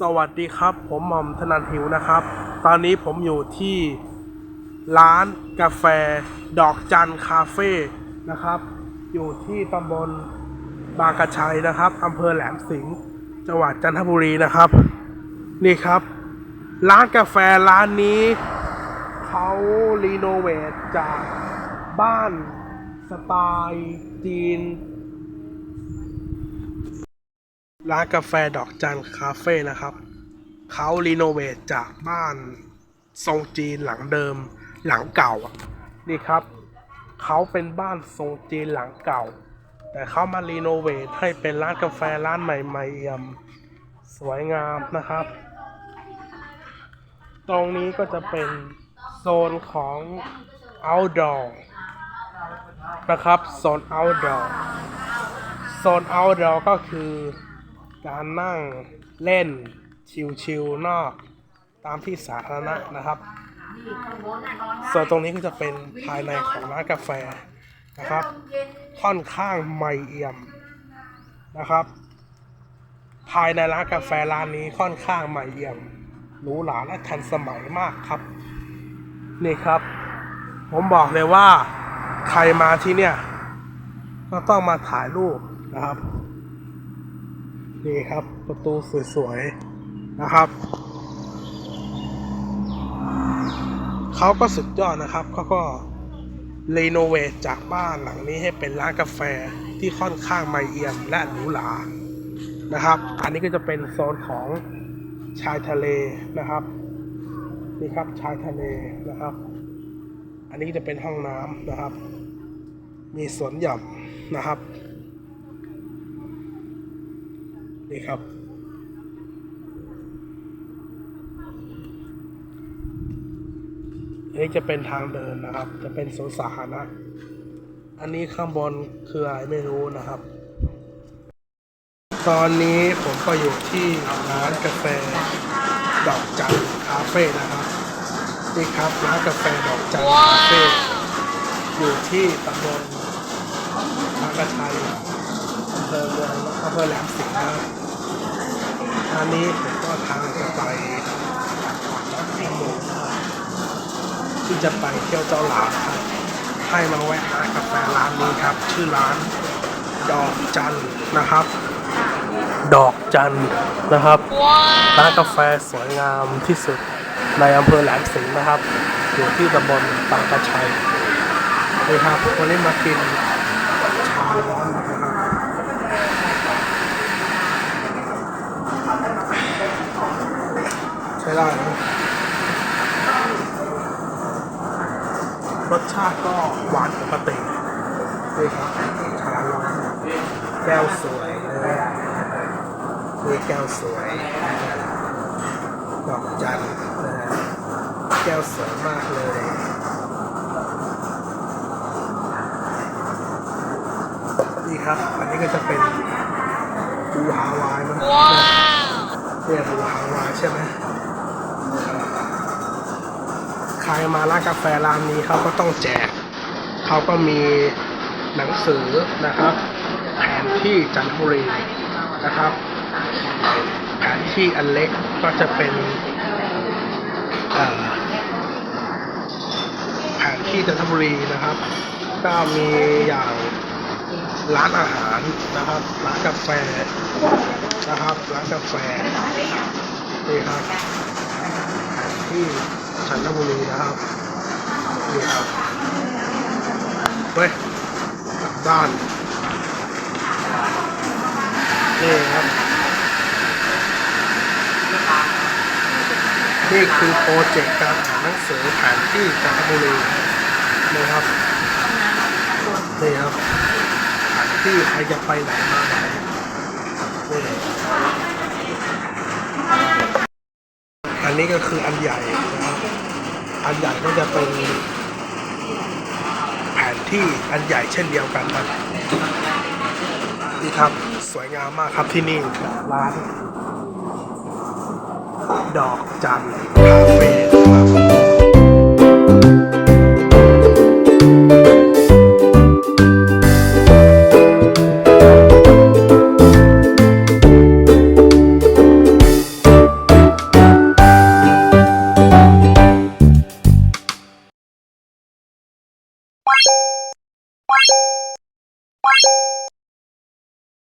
สวัสดีครับ ผมหม่อมธนันทิวนะครับ ตอนนี้ผมอยู่ที่ร้านกาแฟดอกจันคาเฟ่นะครับ อยู่ที่ตำบลบางกระชัยนะครับอำเภอแหลมสิงห์จังหวัดจันทบุรีนะครับ นี่ครับ ร้านกาแฟร้านนี้เขารีโนเวทจากบ้านสไตล์จีน ร้านกาแฟดอกจันคาเฟ่นะครับ เขารีโนเวทจากบ้านทรงจีนหลังเดิมหลังเก่าอะนี่ครับ เขาเป็นบ้านทรงจีนหลังเก่า แต่เขามารีโนเวทให้เป็นร้านกาแฟร้านใหม่ๆเอี่ยมสวยงามนะครับ ตรงนี้ก็จะเป็นโซนของ outdoor นะครับ โซน outdoor โซน outdoor ก็คือ การนั่งเล่นชิลๆนอกตามที่สาธารณะนะครับส่วนตรงนี้ก็จะเป็นภายในของร้านกาแฟนะครับ ค่อนข้างใหม่เอี่ยมนะครับ ภายในร้านกาแฟร้านนี้ค่อนข้างใหม่เอี่ยมหรูหราและทันสมัยมากครับ นี่ครับ ผมบอกเลยว่าใครมาที่เนี่ย ก็ต้องมาถ่ายรูปนะครับ นี่ครับประตูสวยๆนะครับเขาก็สุดยอดนะครับเขาก็รีโนเวทจากบ้านหลังนี้ให้เป็นร้านกาแฟที่ค่อนข้างใหม่เอี่ยมและหรูหรานะครับ อันนี้ก็จะเป็นโซนของชายทะเลนะครับนี่ครับชายทะเลนะครับ อันนี้จะเป็นห้องน้ำนะครับ มีสวนหย่อมนะครับ นี่ครับ อันนี้จะเป็นทางเดินนะครับ จะเป็นสวนสาธารณะ อันนี้ข้างบนคืออะไรไม่รู้นะครับ ตอนนี้ผมก็อยู่ที่ร้านกาแฟดอกจันคาเฟ่นะครับ นี่ครับร้านกาแฟดอกจันคาเฟ่อยู่ที่ตำบลบางกระชัย เภอเมืองอำเภอแหลมสิงห์นะครับอันนี้ผมก็ทางจะไปที่หมู่ที่จะไปเที่ยวเจ้าหลามครับ ให้มาแวะร้านกาแฟร้านนี้ครับ ชื่อร้านดอกจันนะครับ ดอกจันนะครับร้านกาแฟสวยงามที่สุดในอำเภอแหลมสิงห์นะครับ อยู่ที่ตำบลบางกระชัยนี่ครับวันนี้มากินชาร้อนนะครับใช้ได้นะ รสชาติก็หวานปกตินี่ครับชาร้อนแก้วสวยนะนี่แก้วสวยดอกจันทร์นะฮะแก้วสวยมากเลยนี่ครับ อันนี้ก็จะเป็นบูฮาวายมั้งเนี่ยบูฮาวายใช่ไหมใครมาร้านกาแฟร้านนี้เขาก็ต้องแจกเขาก็มีหนังสือนะครับ แผนที่จันทบุรีนะครับ แผนที่อันเล็กก็จะเป็นแผนที่จันทบุรีนะครับ ก็มีอย่างร้านอาหารนะครับ ร้านกาแฟนะครับ ร้านกาแฟนี่ครับ ที่จันทบุรีนะครับนี่ครับเฮ้ยกลับด้านนี่ครับ นี่คือโปรเจกต์การอ่าหนังสือแผนที่จันทบุรีนะครับนี่ครับแผนที่ใครจะไปไหนมาไหนอั นนี้ก็คืออันใหญ่นะครับอันใหญ่ก็จะเป็นแผนที่อันใหญ่เช่นเดียวกันครับนี่ครับสวยงามมากครับที่นี่ร้านดอกจันทร์คาเฟ่ครับ